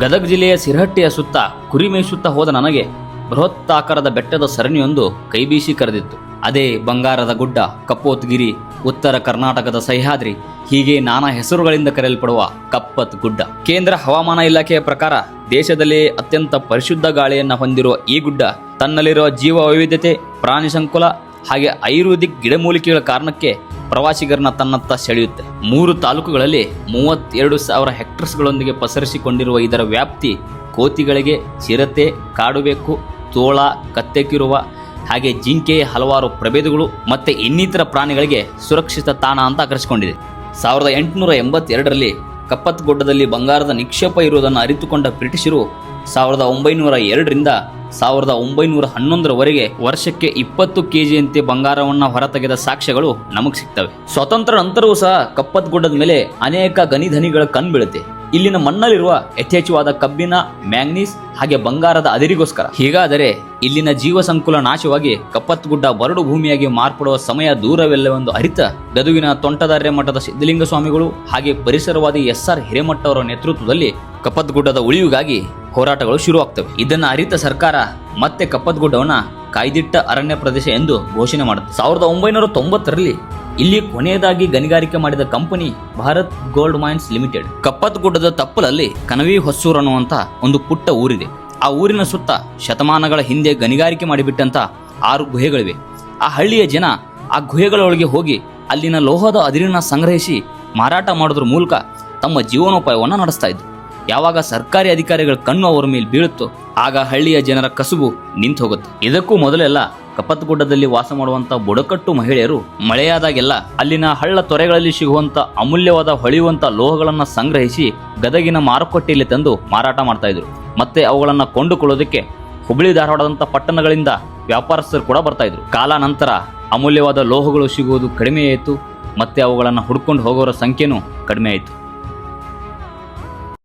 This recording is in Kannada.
ಗದಗ ಜಿಲ್ಲೆಯ ಸಿರಹಟ್ಟಿಯ ಸುತ್ತ ಕುರಿ ಮೇಯಿಸುತ್ತಾ ಹೋದ ನನಗೆ ಬೃಹತ್ತಾಕಾರದ ಬೆಟ್ಟದ ಸರಣಿಯೊಂದು ಕೈಬೀಸಿ ಕರೆದಿತ್ತು. ಅದೇ ಬಂಗಾರದ ಗುಡ್ಡ, ಕಪ್ಪೋತ್ಗಿರಿ, ಉತ್ತರ ಕರ್ನಾಟಕದ ಸಹ್ಯಾದ್ರಿ, ಹೀಗೆ ನಾನಾ ಹೆಸರುಗಳಿಂದ ಕರೆಯಲ್ಪಡುವ ಕಪ್ಪತ್ ಗುಡ್ಡ. ಕೇಂದ್ರ ಹವಾಮಾನ ಇಲಾಖೆಯ ಪ್ರಕಾರ ದೇಶದಲ್ಲಿ ಅತ್ಯಂತ ಪರಿಶುದ್ಧ ಗಾಳಿಯನ್ನು ಹೊಂದಿರುವ ಈ ಗುಡ್ಡ ತನ್ನಲ್ಲಿರುವ ಜೀವ ವೈವಿಧ್ಯತೆ ಪ್ರಾಣಿ ಸಂಕುಲ, ಹಾಗೆ ಆಯುರ್ವೇದಿಕ್ ಗಿಡಮೂಲಿಕೆಗಳ ಕಾರಣಕ್ಕೆ ಪ್ರವಾಸಿಗರನ್ನ ತನ್ನತ್ತ ಸೆಳೆಯುತ್ತೆ. ಮೂರು ತಾಲೂಕುಗಳಲ್ಲಿ ಮೂವತ್ತೆರಡು ಸಾವಿರ ಹೆಕ್ಟರ್ಸ್ಗಳೊಂದಿಗೆ ಪಸರಿಸಿಕೊಂಡಿರುವ ಇದರ ವ್ಯಾಪ್ತಿ ಕೋತಿಗಳಿಗೆ ಚಿರತೆ, ಕಾಡುಬೆಕ್ಕು, ತೋಳ, ಕತ್ತೆಕಿರುವ ಹಾಗೆ ಜಿಂಕೆಯ ಹಲವಾರು ಪ್ರಭೇದಗಳು ಮತ್ತೆ ಇನ್ನಿತರ ಪ್ರಾಣಿಗಳಿಗೆ ಸುರಕ್ಷಿತ ತಾಣ ಅಂತ ಆಕರ್ಷಿಕೊಂಡಿದೆ ಸಾವಿರದ ಎಂಟುನೂರ ಎಂಬತ್ತೆರಡರಲ್ಲಿ ಕಪ್ಪತ್ಗುಡ್ಡದಲ್ಲಿ ಬಂಗಾರದ ನಿಕ್ಷೇಪ ಇರುವುದನ್ನು ಅರಿತುಕೊಂಡ ಬ್ರಿಟಿಷರು ಸಾವಿರದ ಒಂಬೈನೂರ ಎರಡರಿಂದ ಸಾವಿರದ ಒಂಬೈನೂರ ಹನ್ನೊಂದರವರೆಗೆ ವರ್ಷಕ್ಕೆ ಇಪ್ಪತ್ತು ಕೆಜಿಯಂತೆ ಬಂಗಾರವನ್ನ ಹೊರತೆಗೆದ ಸಾಕ್ಷ್ಯಗಳು ನಮಗೆ ಸಿಗ್ತವೆ. ಸ್ವತಂತ್ರ ನಂತರವೂ ಸಹ ಕಪ್ಪತ್ಗುಡ್ಡದ ಮೇಲೆ ಅನೇಕ ಗನಿಧನಿಗಳ ಕಣ್ಬೀಳುತ್ತೆ ಇಲ್ಲಿನ ಮಣ್ಣಲ್ಲಿರುವ ಯಥೇಚ್ಛವಾದ ಕಬ್ಬಿನ, ಮ್ಯಾಂಗ್ನೀಸ್ ಹಾಗೆ ಬಂಗಾರದ ಅದಿರಿಗೋಸ್ಕರ. ಹೀಗಾದರೆ ಇಲ್ಲಿನ ಜೀವ ಸಂಕುಲ ನಾಶವಾಗಿ ಕಪ್ಪತ್ಗುಡ್ಡ ಬರಡು ಭೂಮಿಯಾಗಿ ಮಾರ್ಪಡುವ ಸಮಯ ದೂರವೆಲ್ಲವೆಂದು ಅರಿತ ಗದುವಿನ ತೊಂಟದಾರ್ಯ ಮಠದ ಸಿದ್ಧಲಿಂಗ ಸ್ವಾಮಿಗಳು ಹಾಗೆ ಪರಿಸರವಾದಿ ಎಸ್ ಆರ್ ಹಿರೇಮಠ ಅವರ ನೇತೃತ್ವದಲ್ಲಿ ಕಪ್ಪತ್ಗುಡ್ಡದ ಉಳಿವಿಗಾಗಿ ಹೋರಾಟಗಳು ಶುರುವಾಗ್ತವೆ. ಇದನ್ನ ಅರಿತ ಸರ್ಕಾರ ಮತ್ತೆ ಕಪ್ಪತ್ಗುಡ್ಡವನ್ನ ಕಾಯ್ದಿಟ್ಟ ಅರಣ್ಯ ಪ್ರದೇಶ ಎಂದು ಘೋಷಣೆ ಮಾಡುತ್ತೆ. ಸಾವಿರದ ಒಂಬೈನೂರ ತೊಂಬತ್ತರಲ್ಲಿ ಇಲ್ಲಿ ಕೊನೆಯದಾಗಿ ಗಣಿಗಾರಿಕೆ ಮಾಡಿದ company Bharat gold mines limited. ಕಪ್ಪತ್ಗುಡ್ಡದ ತಪ್ಪಲಲ್ಲಿ ಕನವಿ ಹೊಸೂರ್ ಅನ್ನುವಂತ ಒಂದು ಪುಟ್ಟ ಊರಿದೆ. ಆ ಊರಿನ ಸುತ್ತ ಶತಮಾನಗಳ ಹಿಂದೆ ಗಣಿಗಾರಿಕೆ ಮಾಡಿಬಿಟ್ಟಂತ ಆರು ಗುಹೆಗಳಿವೆ. ಆ ಹಳ್ಳಿಯ ಜನ ಆ ಗುಹೆಗಳೊಳಗೆ ಹೋಗಿ ಅಲ್ಲಿನ ಲೋಹದ ಅದಿರಿನ ಸಂಗ್ರಹಿಸಿ ಮಾರಾಟ ಮಾಡೋದ್ರ ಮೂಲಕ ತಮ್ಮ ಜೀವನೋಪಾಯವನ್ನು ನಡೆಸ್ತಾ ಇದ್ರು. ಯಾವಾಗ ಸರ್ಕಾರಿ ಅಧಿಕಾರಿಗಳ ಕಣ್ಣು ಅವರ ಮೇಲೆ ಬೀಳುತ್ತೋ ಆಗ ಹಳ್ಳಿಯ ಜನರ ಕಸುಬು ನಿಂತು ಹೋಗುತ್ತೆ. ಇದಕ್ಕೂ ಮೊದಲೆಲ್ಲ ಕಪ್ಪತ್ತಗುಡ್ಡದಲ್ಲಿ ವಾಸ ಮಾಡುವಂತ ಬುಡಕಟ್ಟು ಮಹಿಳೆಯರು ಮಳೆಯಾದಾಗೆಲ್ಲ ಅಲ್ಲಿನ ಹಳ್ಳ ತೊರೆಗಳಲ್ಲಿ ಸಿಗುವಂತ ಅಮೂಲ್ಯವಾದ ಹೊಳೆಯುವಂತ ಲೋಹಗಳನ್ನ ಸಂಗ್ರಹಿಸಿ ಗದಗಿನ ಮಾರುಕಟ್ಟೆಯಲ್ಲಿ ತಂದು ಮಾರಾಟ ಮಾಡ್ತಾ ಇದ್ರು. ಮತ್ತೆ ಅವುಗಳನ್ನ ಕೊಂಡುಕೊಳ್ಳೋದಕ್ಕೆ ಹುಬ್ಬಳ್ಳಿ ಧಾರವಾಡದಂತ ಪಟ್ಟಣಗಳಿಂದ ವ್ಯಾಪಾರಸ್ಥರು ಕೂಡ ಬರ್ತಾ ಇದ್ರು. ಕಾಲಾನಂತರ ಅಮೂಲ್ಯವಾದ ಲೋಹಗಳು ಸಿಗುವುದು ಕಡಿಮೆಯಾಯಿತು ಮತ್ತೆ ಅವುಗಳನ್ನು ಹುಡ್ಕೊಂಡು ಹೋಗೋರ ಸಂಖ್ಯೆನೂ ಕಡಿಮೆ ಆಯಿತು.